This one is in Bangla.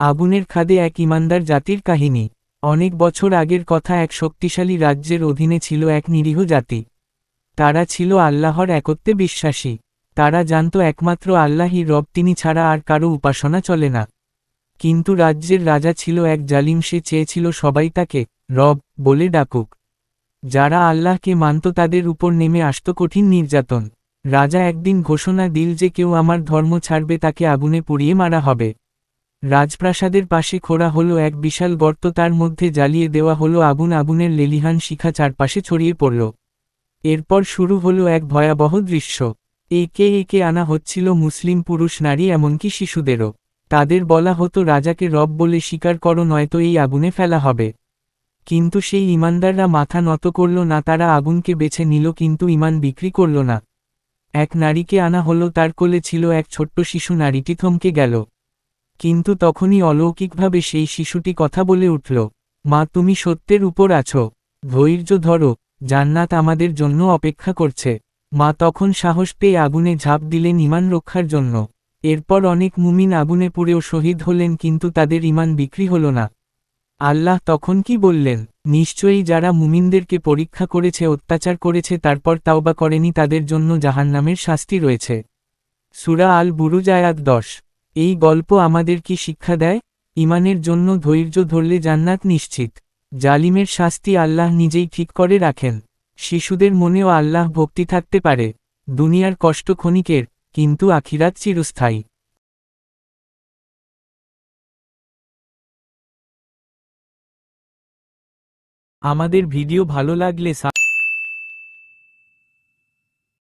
আগুনের খাদে এক ইমানদার জাতির কাহিনী। অনেক বছর আগের কথা এক শক্তিশালী রাজ্যের অধীনে ছিল এক নিরীহ জাতি। তারা ছিল আল্লাহর একত্বে বিশ্বাসী। তারা জানত একমাত্র আল্লাহই রব, তিনি ছাড়া আর কারও উপাসনা চলে না। কিন্তু রাজ্যের রাজা ছিল এক জালিম, সে চেয়েছিল সবাই তাকে রব বলে ডাকুক। যারা আল্লাহকে মানত তাদের উপর নেমে আসত কঠিন নির্যাতন। রাজা একদিন ঘোষণা দিল যে কেউ আমার ধর্ম ছাড়বে, তাকে আগুনে পুড়িয়ে মারা হবে। রাজপ্রাসাদের পাশে খোঁড়া হলো এক বিশাল গর্ত, তার মধ্যে জ্বালিয়ে দেওয়া হলো আগুন। আগুনের লেলিহান শিখা চারপাশে ছড়িয়ে পড়ল। এরপর শুরু হলো এক ভয়াবহ দৃশ্য। একে একে আনা হচ্ছিল মুসলিম পুরুষ, নারী, এমনকি শিশুদেরও। তাদের বলা হতো, রাজাকে রব বলে স্বীকার করো, নয়তো এই আগুনে ফেলা হবে। কিন্তু সেই ইমানদাররা মাথা নত করল, না, তারা আগুনকে বেছে নিল, কিন্তু ইমান বিক্রি করল না। এক নারীকে আনা হলো, তার কোলে ছিল এক ছোট্ট শিশু, নারীটি থমকে গেল। কিন্তু তখনই অলৌকিকভাবে সেই শিশুটি কথা বলে উঠল, মা, তুমি সত্যের উপর আছো। ধৈর্য ধরো, জান্নাত আমাদের জন্য অপেক্ষা করছে মা তখন সাহস পেয়ে আগুনে ঝাঁপ দিলেন ইমান রক্ষার জন্য। এরপর অনেক মুমিন আগুনে পুড়েও শহীদ হলেন কিন্তু তাদের ইমান বিক্রি হল না। আল্লাহ তখন কি বললেন, নিশ্চয়ই যারা মুমিনদেরকে পরীক্ষা করেছে, অত্যাচার করেছে, তারপর তাওবা করেনি, তাদের জন্য জাহান্নামের শাস্তি রয়েছে সুরা আল বুরুজ আয়াত দশ। এই গল্প আমাদের কি শিক্ষা দেয়? ইমানের জন্য ধৈর্য ধরলে জান্নাত নিশ্চিত। জালিমের শাস্তি আল্লাহ নিজেই ঠিক করে রাখেন। শিশুদের মনেও আল্লাহ ভক্তি থাকতে পারে। দুনিয়ার কষ্ট ক্ষণিকের, কিন্তু আখিরাত চিরস্থায়ী। আমাদের ভিডিও ভালো লাগলে